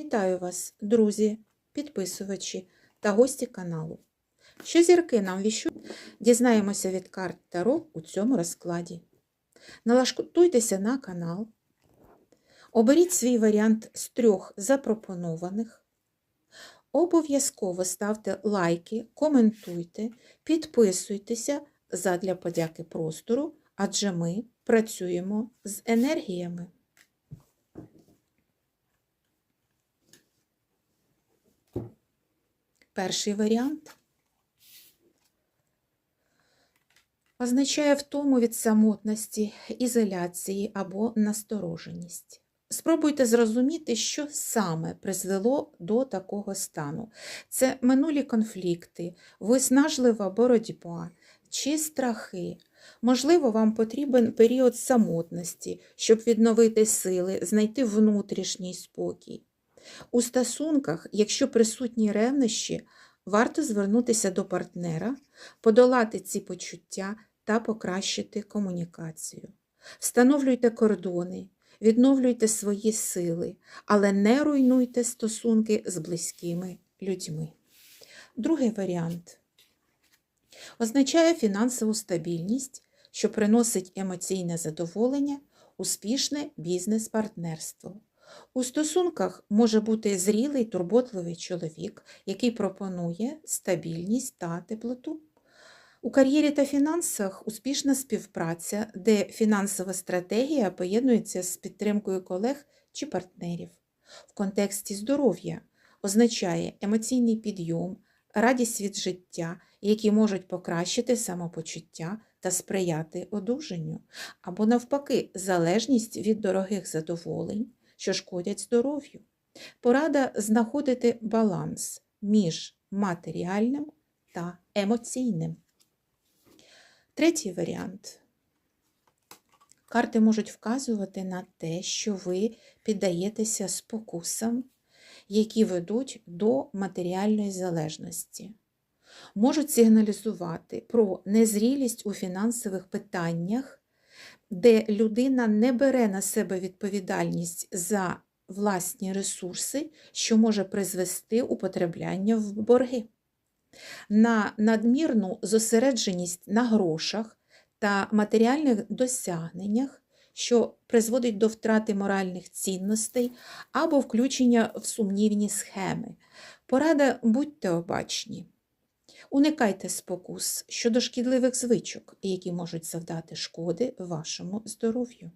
Вітаю вас, друзі, підписувачі та гості каналу. Що зірки нам віщують, дізнаємося від карт Таро у цьому розкладі. Налаштуйтеся на канал, оберіть свій варіант з трьох запропонованих. Обов'язково ставте лайки, коментуйте, підписуйтеся задля подяки простору, адже ми працюємо з енергіями. Перший варіант означає втому від самотності, ізоляції або настороженість. Спробуйте зрозуміти, що саме призвело до такого стану. Це минулі конфлікти, виснажлива боротьба чи страхи. Можливо, вам потрібен період самотності, щоб відновити сили, знайти внутрішній спокій. У стосунках, якщо присутні ревнощі, варто звернутися до партнера, подолати ці почуття та покращити комунікацію. Встановлюйте кордони, відновлюйте свої сили, але не руйнуйте стосунки з близькими людьми. Другий варіант означає фінансову стабільність, що приносить емоційне задоволення, успішне бізнес-партнерство. У стосунках може бути зрілий турботливий чоловік, який пропонує стабільність та теплоту. У кар'єрі та фінансах успішна співпраця, де фінансова стратегія поєднується з підтримкою колег чи партнерів. В контексті здоров'я означає емоційний підйом, радість від життя, які можуть покращити самопочуття та сприяти одужанню, або навпаки, залежність від дорогих задоволень що шкодять здоров'ю. Порада знаходити баланс між матеріальним та емоційним. Третій варіант. Карти можуть вказувати на те, що ви піддаєтеся спокусам, які ведуть до матеріальної залежності. Можуть сигналізувати про незрілість у фінансових питаннях де людина не бере на себе відповідальність за власні ресурси, що може призвести употребляння в борги, на надмірну зосередженість на грошах та матеріальних досягненнях, що призводить до втрати моральних цінностей або включення в сумнівні схеми. Порада будьте обачні. Уникайте спокус щодо шкідливих звичок, які можуть завдати шкоди вашому здоров'ю.